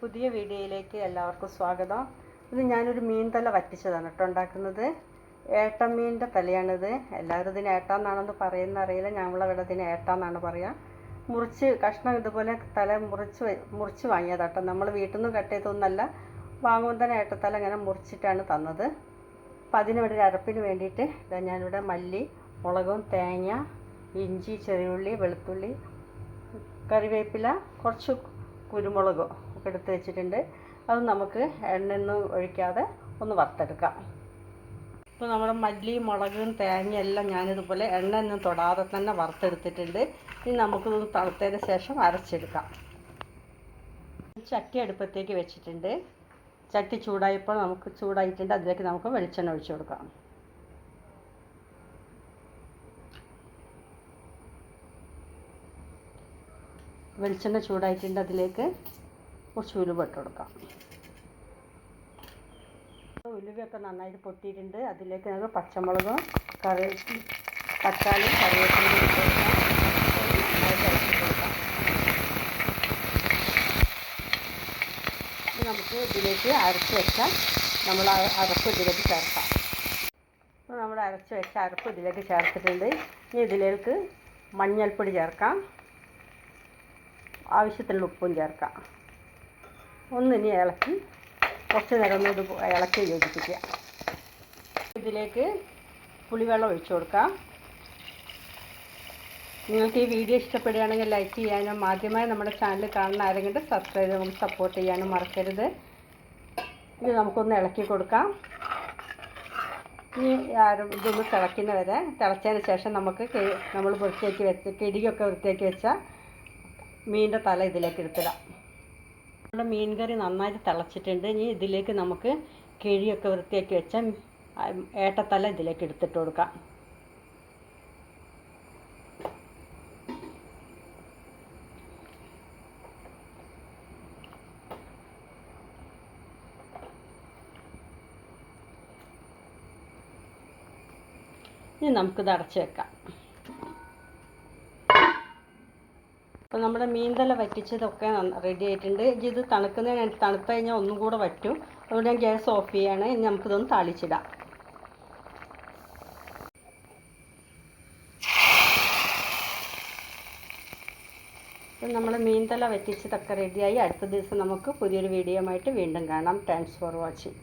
പുതിയ വീഡിയോയിലേക്ക് എല്ലാവർക്കും സ്വാഗതം. ഇത് ഞാനൊരു മീൻ തല വറ്റിച്ചതാണ് കേട്ടോ ഉണ്ടാക്കുന്നത്. ഏട്ടൻ മീനിന്റെ തലയാണിത്. എല്ലാവരും ഇതിന് ഏട്ടാന്നാണെന്ന് പറയുന്ന അറിയില്ല. ഞങ്ങളവിടെ ഇതിന് ഏട്ടാന്നാണ് പറയുക മുറിച്ച് കഷ്ണം ഇതുപോലെ തല മുറിച്ച് മുറിച്ച് വാങ്ങിയതാട്ടോ നമ്മൾ വീട്ടിൽ നിന്ന് കട്ട് ചെയ്തൊന്നല്ല വാങ്ങുമ്പോൾ തന്നെ ഏട്ടത്തല ഇങ്ങനെ മുറിച്ചിട്ടാണ് തന്നത്. അപ്പം അതിനൊരു അരപ്പിന് വേണ്ടിയിട്ട് ഇതാ ഞാനിവിടെ മല്ലി മുളകും തേങ്ങ ഇഞ്ചി ചെറിയുള്ളി വെളുത്തുള്ളി കറിവേപ്പില കുറച്ച് കുരുമുളകും എടുത്ത് വെച്ചിട്ടുണ്ട്. അത് നമുക്ക് എണ്ണയൊന്നും ഒഴിക്കാതെ ഒന്ന് വറുത്തെടുക്കാം. ഇപ്പോൾ നമ്മുടെ മല്ലി മുളകും തേങ്ങയും എല്ലാം ഞാനിതുപോലെ എണ്ണയൊന്നും തൊടാതെ തന്നെ വറുത്തെടുത്തിട്ടുണ്ട്. ഇനി നമുക്കിതൊന്ന് തണുത്തതിന് ശേഷം അരച്ചെടുക്കാം. ചട്ടി അടുപ്പത്തേക്ക് വെച്ചിട്ടുണ്ട്. ചട്ടി ചൂടായപ്പോൾ നമുക്ക് ചൂടായിട്ടുണ്ട്. അതിലേക്ക് നമുക്ക് വെളിച്ചെണ്ണ ഒഴിച്ചു കൊടുക്കാം. വെളിച്ചെണ്ണ ചൂടായിട്ടുണ്ട് അതിലേക്ക്. കുറച്ച് ഉലുവ ഇട്ട് കൊടുക്കാം. ഉലുവയൊക്കെ നന്നായിട്ട് പൊട്ടിയിട്ടുണ്ട്. അതിലേക്ക് നമുക്ക് പച്ചമുളകും കറി തക്കാളി കറിവേപ്പിലും ഇട്ട് കൊടുക്കാം. നമുക്ക് ഇതിലേക്ക് അരച്ച് വെച്ചാൽ നമ്മൾ അരപ്പ് ഇതിലേക്ക് ചേർക്കാം. അപ്പോൾ നമ്മൾ അരച്ച് വെച്ച അരപ്പ് ഇതിലേക്ക് ചേർത്തിട്ടുണ്ട്. ഇനി ഇതിലേക്ക് മഞ്ഞൾപ്പൊടി ചേർക്കാം. ആവശ്യത്തിനുള്ള ഉപ്പും ചേർക്കാം. ഒന്നിനി ഇളക്കി. കുറച്ച് നേരം ഒന്ന് ഇത് ഇളക്കി യോജിപ്പിക്കുക. ഇതിലേക്ക് പുളിവെള്ളം ഒഴിച്ചു കൊടുക്കാം. നിങ്ങൾക്ക് ഈ വീഡിയോ ഇഷ്ടപ്പെടുകയാണെങ്കിൽ ലൈക്ക് ചെയ്യാനും ആദ്യമായി നമ്മുടെ ചാനൽ കാണുന്ന ആരെങ്കിലും സബ്സ്ക്രൈബ് നമുക്ക് സപ്പോർട്ട് ചെയ്യാനും മറക്കരുത്. ഇത് നമുക്കൊന്ന് ഇളക്കി കൊടുക്കാം. ഇനി ആരും ഇതൊന്ന് തിളയ്ക്കുന്ന വരെ തിളച്ചതിന് ശേഷം നമുക്ക് നമ്മൾ വൃത്തിയാക്കി വെച്ച് കിടിയൊക്കെ വൃത്തിയാക്കി വെച്ച മീനിന്റെ തല ഇതിലേക്ക് എടുത്തിടാം. നമ്മുടെ മീൻ കറി നന്നായിട്ട് തിളച്ചിട്ടുണ്ട്. ഇനി ഇതിലേക്ക് നമുക്ക് കിഴിയൊക്കെ വൃത്തിയാക്കി വെച്ച ആ ഏട്ടത്തല ഇതിലേക്ക് എടുത്തിട്ട് കൊടുക്കാം. ഇനി നമുക്കിത് അടച്ച് വെക്കാം. അപ്പോൾ നമ്മുടെ മീൻതല വറ്റിച്ചതൊക്കെ റെഡി ആയിട്ടുണ്ട്. ഇത് തണുക്കുന്നതിന് തണുത്ത് കഴിഞ്ഞാൽ ഒന്നും കൂടെ വറ്റും. അതുകൊണ്ട് ഞാൻ ഗ്യാസ് ഓഫ് ചെയ്യാണ്. ഇനി നമുക്കിതൊന്ന് താളിച്ചിടാം. അപ്പം നമ്മൾ മീൻതല വറ്റിച്ചതൊക്കെ റെഡിയായി അടുത്ത ദിവസം നമുക്ക് പുതിയൊരു വീഡിയോ ആയിട്ട് വീണ്ടും കാണാം. Thanks for watching